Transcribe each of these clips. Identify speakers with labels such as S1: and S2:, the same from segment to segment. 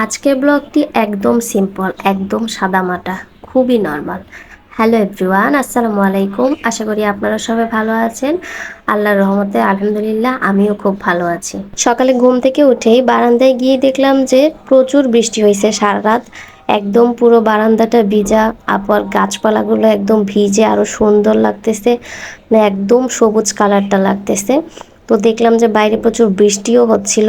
S1: আজকের ব্লগটি একদম সিম্পল, একদম সাদামাটা, খুবই নর্মাল। হ্যালো এভরিওয়ান, আসসালামু আলাইকুম। আশা করি আপনারা সবাই ভালো আছেন। আল্লাহর রহমতে, আলহামদুলিল্লাহ, আমিও খুব ভালো আছি। সকালে ঘুম থেকে উঠেই বারান্দায় গিয়ে দেখলাম যে প্রচুর বৃষ্টি হয়েছে সারা রাত একদম পুরো বারান্দাটা ভিজা, আবার গাছপালাগুলো একদম ভিজে আরও সুন্দর লাগতেছে মানে একদম সবুজ কালারটা লাগতেছে। তো দেখলাম যে বাইরে প্রচুর বৃষ্টিও হচ্ছিল।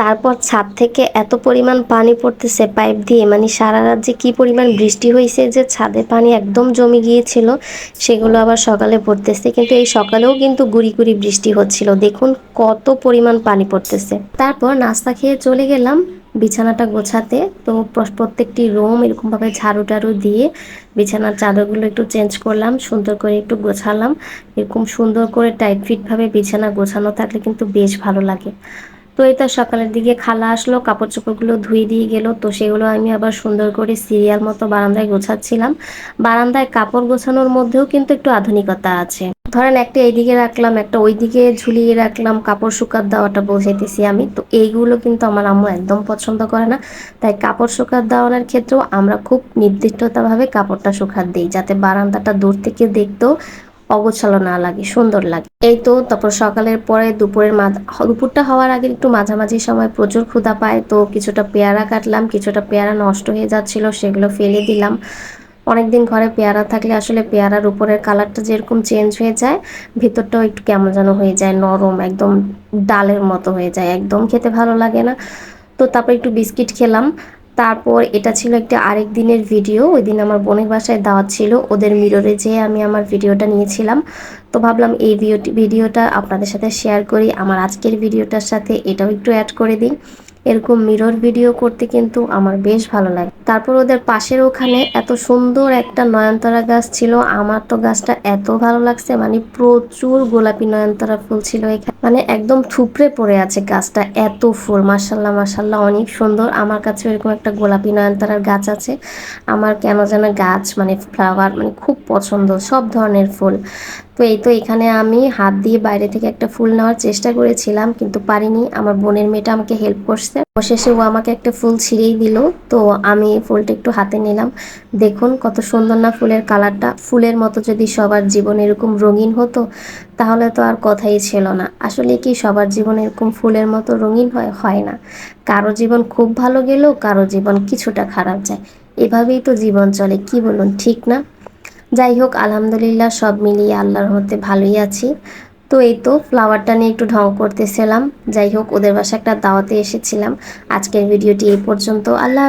S1: তারপর ছাদ থেকে এত পরিমাণ পানি পড়তেছে পাইপ দিয়ে। মানে সারা রাত যে কী পরিমাণ বৃষ্টি হয়েছে যে ছাদে পানি একদম জমে গিয়েছিল, সেগুলো আবার সকালে পড়তেছে। কিন্তু এই সকালেও কিন্তু গুড়ি গুড়ি বৃষ্টি হচ্ছিল। দেখুন কত পরিমাণ পানি পড়তেছে। তারপর নাস্তা খেয়ে চলে গেলাম বিছানাটা গোছাতে। তো প্রত্যেকটি রুম এরকমভাবে ঝাড়ু টাড়ু দিয়ে বিছানার চাদরগুলো একটু চেঞ্জ করলাম, সুন্দর করে একটু গোছালাম। এরকম সুন্দর করে টাইট ফিটভাবে বিছানা গোছানো থাকলে কিন্তু বেশ ভালো লাগে। তো এই সকালের দিকে খালা আসলো কাপড় চোপড়গুলো ধুয়ে দিয়ে গেল। তো সেগুলো আমি আবার সুন্দর করে সিরিয়াল মতো বারান্দায় গোছাচ্ছিলাম। বারান্দায় কাপড় গোছানোর মধ্যেও কিন্তু একটু আধুনিকতা আছে। ধরেন একটা এইদিকে রাখলাম, একটা ওইদিকে ঝুলিয়ে রাখলাম, কাপড় শুকাত দেওয়াটা বোঝাইতেছি আমি। তো এইগুলো কিন্তু আমার আম্মু একদম পছন্দ করে না। তাই কাপড় শুকাত দেওয়ানোর ক্ষেত্রেও আমরা খুব নির্দিষ্টতাভাবে কাপড়টা শুকাত দিই, যাতে বারান্দাটা দূর থেকে দেখতেও অগোছালো না লাগে, সুন্দর লাগে। এই তো, তারপর সকালের পরে দুপুরের দুপুরটা হওয়ার আগে একটু মাঝামাঝি সময় প্রচুর ক্ষুধা পায়, তো কিছুটা পেয়ারা কাটলাম, কিছুটা পেয়ারা নষ্ট হয়ে যাচ্ছিল, সেগুলো ফেলে দিলাম। অনেকদিন ঘরে পেয়ারা থাকলে আসলে পেয়ারার উপরের কালারটা যেরকম চেঞ্জ হয়ে যায়, ভিতরটাও একটু কেমন যেন হয়ে যায়, নরম, একদম ডালের মতো হয়ে যায়, একদম খেতে ভালো লাগে না। তো তারপর একটু বিস্কিট খেলাম তারপর এটা ছিল একটা আরেক দিনের ভিডিও ওই দিন আমার বোনের বাসায় দাওয়াত ছিল, ওদের মিররে যেয়ে আমি আমার ভিডিওটা নিয়েছিলাম। তো ভাবলাম এই ভিডিওটা আপনাদের সাথে শেয়ার করি, আমার আজকের ভিডিওটার সাথে এটাও একটু অ্যাড করে দিই। এরকম মিরর ভিডিও করতে কিন্তু আমার বেশ ভালো লাগে। তারপর ওদের পাশের ওখানে এত সুন্দর একটা নয়নতারা গাছ ছিল, আমার তো গাছটা এত ভালো লাগছে মানে প্রচুর গোলাপি নয়নতারা ফুল ছিল এখানে। মানে একদম থুপড়ে পড়ে আছে গাছটা, এত ফুল মার্শাল্লাহ মার্শাল্লাহ অনেক সুন্দর। আমার কাছে এরকম একটা গোলাপি নয়নতারার গাছ আছে, আমার কেন যেন গাছ মানে ফ্লাওয়ার মানে খুব পছন্দ, সব ধরনের ফুল। তো এই তো এখানে আমি হাত দিয়ে বাইরে থেকে একটা ফুল নেওয়ার চেষ্টা করেছিলাম, কিন্তু পারিনি। আমার বোনের মেয়েটা আমাকে হেল্প করছে শেষে ও আমাকে একটা ফুল ছিঁড়েই দিল। তো আমি ফুলটা একটু হাতে নিলাম। দেখুন কত সুন্দর না ফুলের কালারটা। ফুলের মতো যদি সবার জীবন এরকম রঙিন হতো, তাহলে তো আর কথাই ছিল না। আসলে কি সবার জীবন এরকম ফুলের মতো রঙিন হয়? হয় না। কারও জীবন খুব ভালো গেলেও কারও জীবন কিছুটা খারাপ যায়। এভাবেই তো জীবন চলে, কি বলুন, ঠিক না? যাই হোক, আলহামদুলিল্লাহ সব মিলিয়ে আল্লাহর মধ্যে ভালোই আছি। তো এই তো ফ্লাওয়ারটা নিয়ে একটু ঢং করতেছিলাম। যাই হোক, ওদের বাসা একটা দাওয়াতে এসেছিলাম। আজকের ভিডিওটি এই পর্যন্ত। আল্লাহ